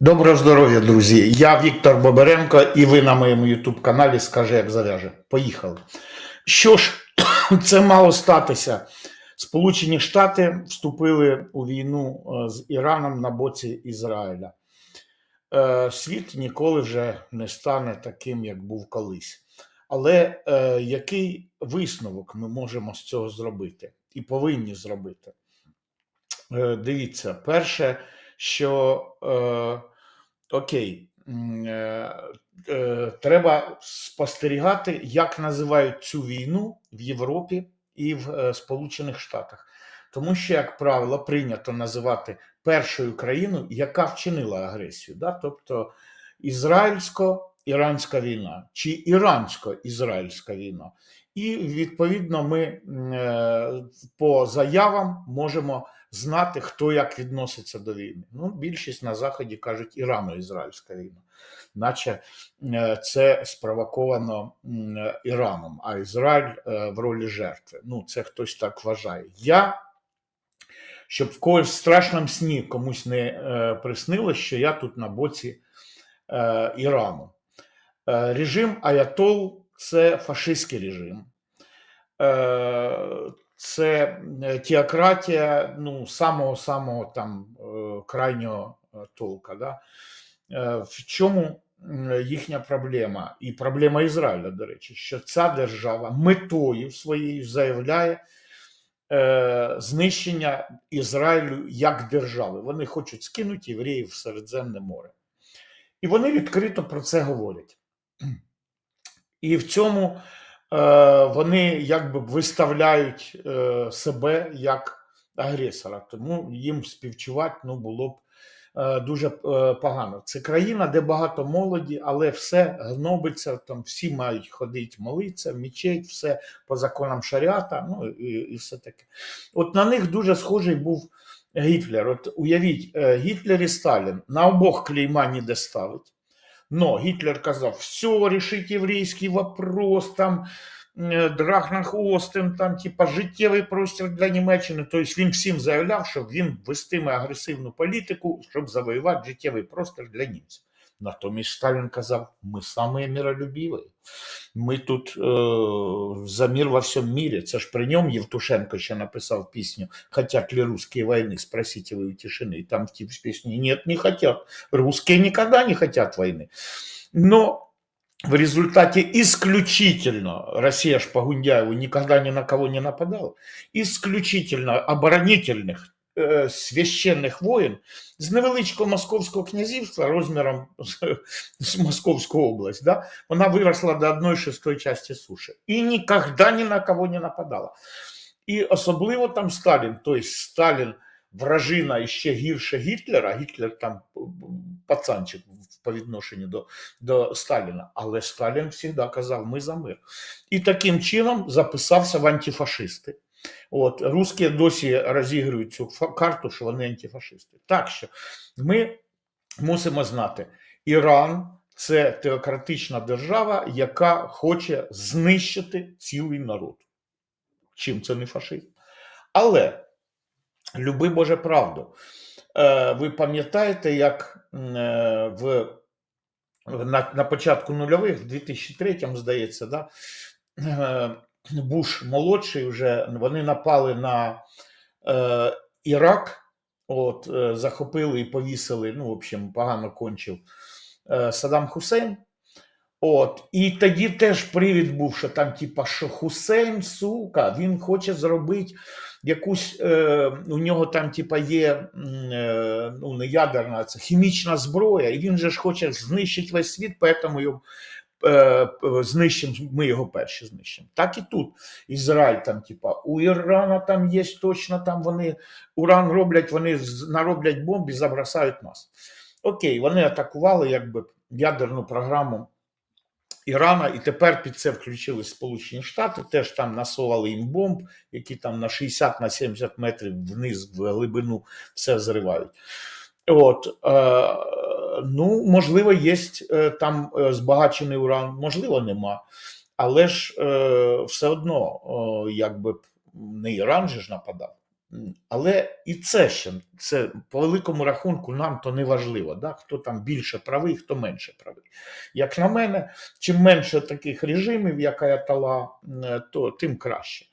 Доброго здоров'я, друзі! Я Віктор Боберенко, і ви на моєму YouTube каналі Скажи, як зав'яже. Поїхали. Що ж, це мало статися. Сполучені Штати вступили у війну е, з Іраном на боці Ізраїля. Е, Світ ніколи вже не стане таким, як був колись. Але е, який висновок ми можемо з цього зробити і повинні зробити? Дивіться, перше, що е, окей, е, е, треба спостерігати, як називають цю війну в Європі і в е, Сполучених Штатах. Тому що, як правило, прийнято називати першою країною, яка вчинила агресію, да? тобто ізраїльсько-іранська війна чи ірансько-ізраїльська війна. І відповідно ми е, по заявам можемо знати, хто як відноситься до війни. Ну, більшість на Заході кажуть ірано-ізраїльська війна, наче е, це спровоковано Іраном, а Ізраїль е, в ролі жертви. Ну, це хтось так вважає. Я, щоб в когось в страшному сні комусь не приснилось, що я тут на боці Ірану. Режим Аятол це фашистський режим. Е, це е, теократія ну, самого-самого там е, крайнього толка. Да? В чому їхня проблема? І проблема Ізраїля, до речі, що ця держава метою своєю заявляє знищення Ізраїлю як держави. Вони хочуть скинути євреїв в Середземне море. І вони відкрито про це говорять. І в цьому е, вони якби виставляють е, себе як агресора. Тому їм співчувати ну, було б е, дуже е, погано. Це країна, де багато молоді, але все гнобиться, там всі мають ходити молитися, в мечеть, все по законам шаріата, ну і, і все таке. От на них дуже схожий був Гітлер. От уявіть, е, Гітлер і Сталін на обох клейма ніде ставить. Но Гітлер казав, все, рішить єврейський вопрос, там Драгнах Остин, там, типа, життєвий простір для Німеччини. Тобто він всім заявляв, що він вестиме агресивну політику, щоб завоювати життєвий простір для німців. Натомість Сталін казав, ми самі миролюбиві. Ми тут е, за мир во всьому мірі. Це ж при ньому Євтушенко ще написав пісню «Хотят ли русские войны? Спросите вы у тишины». И там в тій пісні «Нет, не хотят». Русские никогда не хотят войны. Но в результате исключительно, Россия ж по Гундяеву никогда ни на кого не нападала, исключительно оборонительных е, священних воїн з невеличкого московського князівства розміром з, Московську область, да, вона виросла до одної шестої частини суші і ніколи ні на кого не нападала. І особливо там Сталін, тобто Сталін вражина ще гірше Гітлера, Гітлер там пацанчик по відношенню до, до Сталіна, але Сталін завжди казав, ми за мир. І таким чином записався в антифашисти. От, русські досі розігрують цю карту, що вони антифашисти. Так що ми мусимо знати, Іран це теократична держава, яка хоче знищити цілий народ. Чим це не фашизм? Але люби Боже правду. Е, ви пам'ятаєте, як е, в, в- на, на початку нульових, в 2003, здається, да, е, Буш молодший вже вони напали на е, Ірак, от, е, захопили і повісили, ну, в общем, погано кончив е, Саддам Хусейн. От, і тоді теж привід був, що там, типа, що Хусейн, сука, він хоче зробити якусь, е, у нього там, типа, є е, ну, не ядерна, це хімічна зброя, і він же ж хоче знищити весь світ, поэтому е, знищимо, ми його перші знищимо. Так і тут. Ізраїль там, типа, у Ірана там є точно, там вони уран роблять, вони нароблять бомб і забросають нас. Окей, вони атакували якби ядерну програму Ірана, і тепер під це включили Сполучені Штати, теж там насовали їм бомб, які там на 60 на 70 метрів вниз в глибину все зривають. От, е, ну, можливо, є е, там е, збагачений уран, можливо, нема. Але ж е, все одно, якби не Іран же ж нападав. Але і це ще це по великому рахунку нам то не важливо, да? хто там більше правий, хто менше правий. Як на мене, чим менше таких режимів, як Аятала, то тим краще.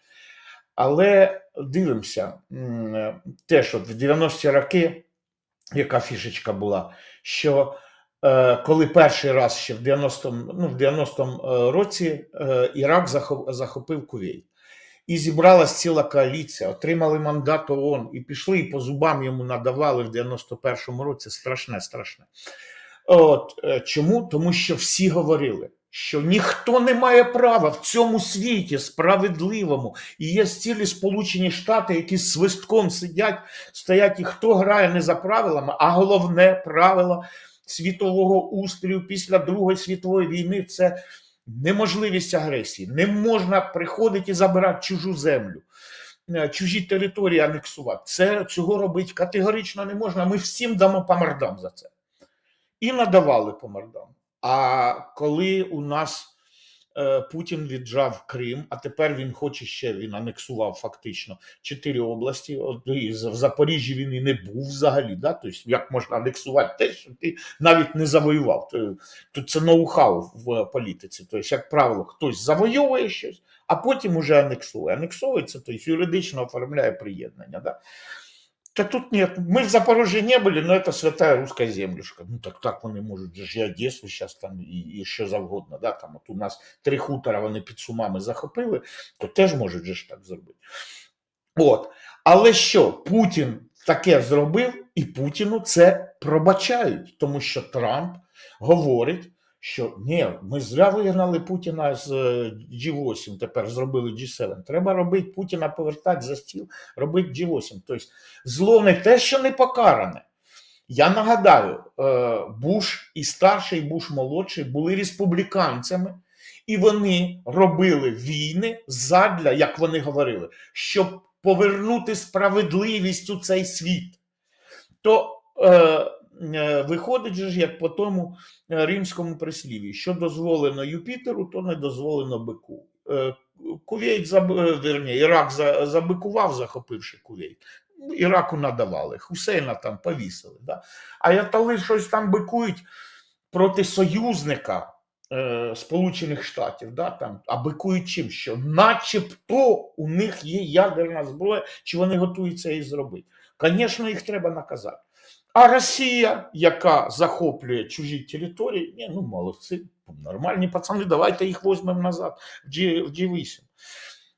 Але дивимося, теж от в 90-ті роки, яка фішечка була, що е, коли перший раз ще в 90-му, ну, в 90-му е, році е, Ірак захопив Кувейт. І зібралась ціла коаліція, отримали мандат ООН і пішли, і по зубам йому надавали в 91-му році. Страшне, страшне. От е, чому? Тому що всі говорили, що ніхто не має права в цьому світі справедливому. І є цілі Сполучені Штати, які свистком сидять, стоять, і хто грає не за правилами, а головне правило світового устрою після Другої світової війни це неможливість агресії. Не можна приходити і забирати чужу землю. е, Чужі території анексувати. Це цього робити категорично не можна. Ми всім дамо по мордам за це і надавали по мордам. А коли у нас е, Путін віджав Крим, а тепер він хоче ще він анексував фактично чотири області. От і в Запоріжжі він і не був взагалі. Да? Тобто, як можна анексувати те, що ти навіть не завоював. То це ноу-хау в політиці. Тобто, як правило, хтось завойовує щось, а потім уже анексує. Анексовується, тобто юридично оформляє приєднання. Да? Та тут нет. Мы в Запорожье не были, но это святая русская землюшка. Ну так так вони можуть же ж і Одесу зараз там і, і що завгодно. Да? Там от у нас три хутора вони під сумами захопили, то теж можуть же ж так зробити. От. Але що Путін таке зробив, і Путіну це пробачають, тому що Трамп говорить, що ні, ми зря вигнали Путіна з е, G8, тепер зробили G7. Треба робити Путіна повертати за стіл, робити G8. Тобто зло не те, що не покаране. Я нагадаю, е, Буш і старший, і Буш молодший були республіканцями, і вони робили війни задля, як вони говорили, щоб повернути справедливість у цей світ. То е, е, виходить ж, як по тому е, римському прислів'ї, що дозволено Юпітеру, то не дозволено бику. Е, Кувейт, е, Ірак забикував, захопивши Кувейт. Ну, Іраку надавали, Хусейна там повісили. Да? А ятали щось там бикують проти союзника е, Сполучених Штатів, да, там, а бикують чим? Що начебто у них є ядерна зброя, чи вони готуються її зробити. Звісно, їх треба наказати. А Росія, яка захоплює чужі території, ні, ну молодці, нормальні пацани, давайте їх візьмемо назад в G, в G8.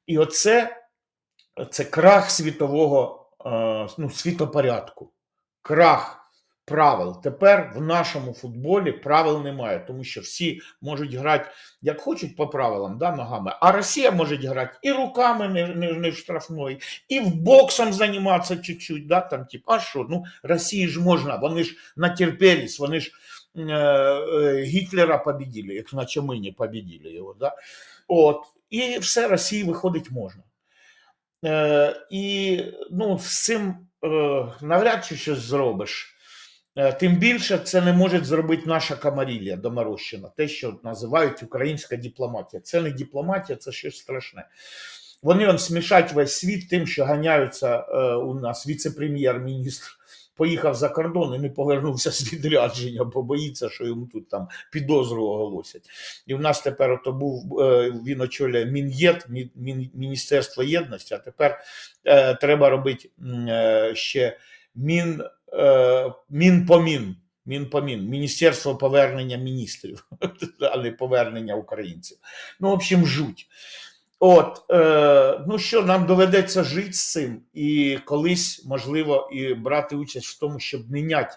І оце це крах світового е, ну, світопорядку, крах правил. Тепер в нашому футболі правил немає, тому що всі можуть грати як хочуть по правилам, да, ногами, а Росія може грати і руками не, не, не штрафної, і в боксом займатися чуть-чуть. Да, там, типу, а що? Ну, Росії ж можна, вони ж натерпелись, вони ж е, е, Гітлера победили, як наче ми не победили його. Да? От. І все Росії виходить можна. Е, і ну, з цим е, навряд чи щось зробиш. Е, Тим більше це не може зробити наша камарілія доморощена, те, що називають українська дипломатія. Це не дипломатія, це щось страшне. Вони он смішать весь світ тим, що ганяються е, у нас віце-прем'єр-міністр. Поїхав за кордон і не повернувся з відрядження, бо боїться, що йому тут там підозру оголосять. І в нас тепер ото був е, він очолює Мін'єд, Міністерство єдності, а тепер е, треба робити е, ще Мін, Мінпомін. Мінпомін, Міністерство повернення міністрів, а не повернення українців. Ну, в общем, жуть. От, е, ну що, нам доведеться жити з цим, і колись, можливо, і брати участь в тому, щоб міняти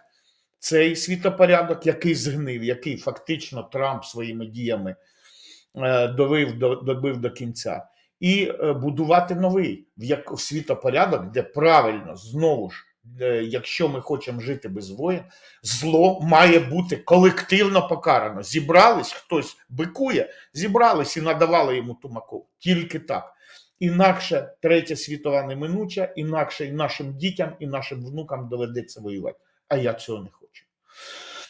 цей світопорядок, який згнив, який фактично Трамп своїми діями е, довив, до, добив до кінця, і е, будувати новий в як в світопорядок, де правильно знову ж, е, якщо ми хочемо жити без воєн, зло має бути колективно покарано. Зібрались, хтось бикує, зібрались і надавали йому тумаков. Тільки так. Інакше третя світова неминуча, інакше і нашим дітям, і нашим внукам доведеться воювати. А я цього не хочу.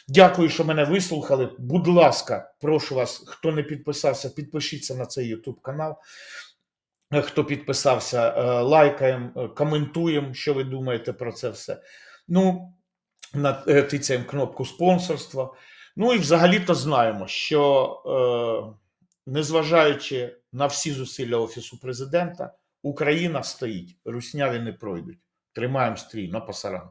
Дякую, що мене вислухали. Будь ласка, прошу вас, хто не підписався, підпишіться на цей YouTube канал. Хто підписався, е, лайкаємо, е, коментуємо, що ви думаєте про це все. Ну, натицяємо кнопку спонсорства. Ну і взагалі-то знаємо, що е, незважаючи на всі зусилля Офісу президента, Україна стоїть, русняві не пройдуть. Тримаємо стрій на пасаран.